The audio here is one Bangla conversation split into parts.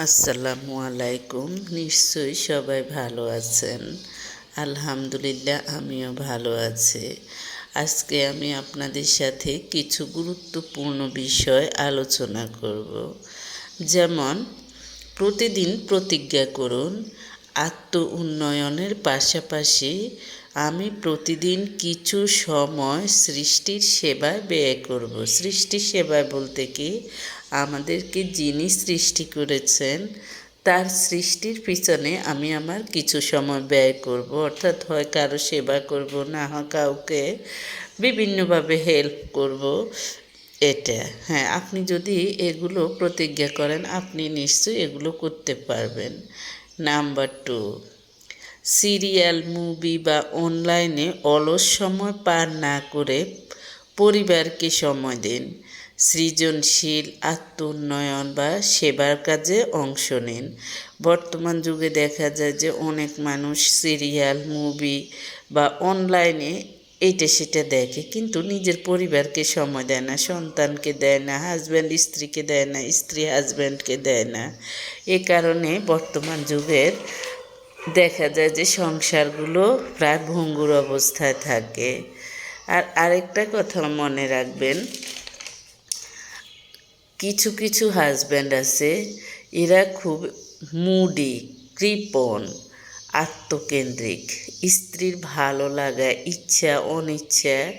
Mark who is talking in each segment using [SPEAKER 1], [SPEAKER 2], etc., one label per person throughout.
[SPEAKER 1] আসসালামু আলাইকুম। নিশ্চয়ই সবাই ভালো আছেন। আলহামদুলিল্লাহ, আমিও ভালো আছি। আজকে আমি আপনাদের সাথে কিছু গুরুত্বপূর্ণ বিষয় আলোচনা করব। যেমন, প্রতিদিন প্রতিজ্ঞা করুন আত্ম উন্নয়নের পাশাপাশি আমি প্রতিদিন কিছু সময় সৃষ্টির সেবায় ব্যয় করব। সৃষ্টির সেবায় বলতে কি? আমাদেরকে যিনি সৃষ্টি করেছেন, তার সৃষ্টির পিছনে আমি আমার কিছু সময় ব্যয় করব। অর্থাৎ হয় কারও সেবা করব, না হয় কাউকে বিভিন্নভাবে হেল্প করব। এটা হ্যাঁ আপনি যদি এগুলো প্রতিজ্ঞা করেন, আপনি নিশ্চয়ই এগুলো করতে পারবেন। নাম্বার টু সিরিয়াল, মুভি বা অনলাইনে অলস সময় পার না করে পরিবারকে সময় দিন। সৃজনশীল আত্মোন্নয়ন বা সেবার কাজে অংশ নিন। বর্তমান যুগে দেখা যায় যে অনেক মানুষ সিরিয়াল, মুভি বা অনলাইনে এইটা সেটা দেখে কিন্তু নিজের পরিবারকে সময় দেয় না, সন্তানকে দেয় না হাজব্যান্ড স্ত্রীকে দেয় না, স্ত্রী হাজব্যান্ডকে দেয় না। এ কারণে বর্তমান যুগের দেখা যায় যে সংসারগুলো প্রায় ভঙ্গুর অবস্থায় থাকে। আর আরেকটা কথা মনে রাখবেন, কিছু কিছু হাজব্যান্ড আছে, এরা খুব মুডি কৃপণ, আত্মকেন্দ্রিক। স্ত্রীর ভালো লাগা, ইচ্ছা, অনিচ্ছা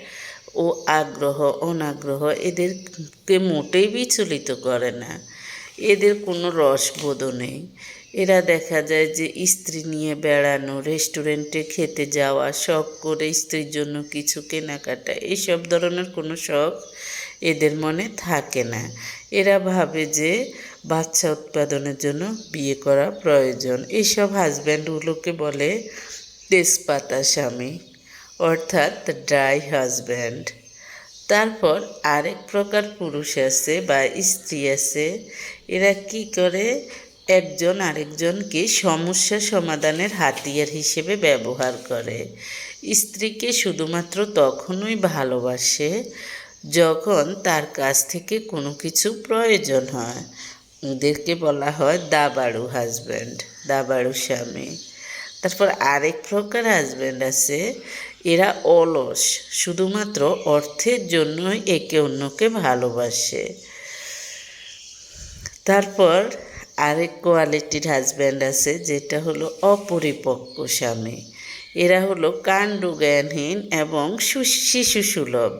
[SPEAKER 1] ও আগ্রহ, অনাগ্রহ এদেরকে মোটেই বিচলিত করে না। এদের কোনো রসবোধও নেই। এরা দেখা যায় যে স্ত্রী নিয়ে বেড়ানো, রেস্টুরেন্টে খেতে যাওয়া, শখ করে স্ত্রীর জন্য কিছু কেনাকাটা এইসব ধরনের কোনো শখ এদের মনে থাকে না। এরা ভাবে যে বাচ্চা উৎপাদনের জন্য বিয়ে করা প্রয়োজন। এইসব হাজব্যান্ডগুলোকে বলে তেজপাতা স্বামী, অর্থাৎ ড্রাই হাজব্যান্ড। তারপর আরেক প্রকার পুরুষ আছে বা স্ত্রী আছে, এরা কি করে? একজন আরেকজনকে সমস্যা সমাধানের হাতিয়ার হিসেবে ব্যবহার করে। স্ত্রীকে শুধুমাত্র তখনই ভালোবাসে যখন তার কাছ থেকে কোনো কিছু প্রয়োজন হয়। ওদেরকে বলা হয় দাবাড়ু হাজব্যান্ড দাবাড়ু স্বামী। তারপর আরেক প্রকার হাজব্যান্ড আছে, এরা অলস, শুধুমাত্র অর্থের জন্যই একে অন্যকে ভালোবাসে। তারপর আরেক কোয়ালিটির হাজব্যান্ড আছে, যেটা হলো অপরিপক্ক স্বামী। এরা হলো কাণ্ডজ্ঞানহীন এবং শিশু সুলভ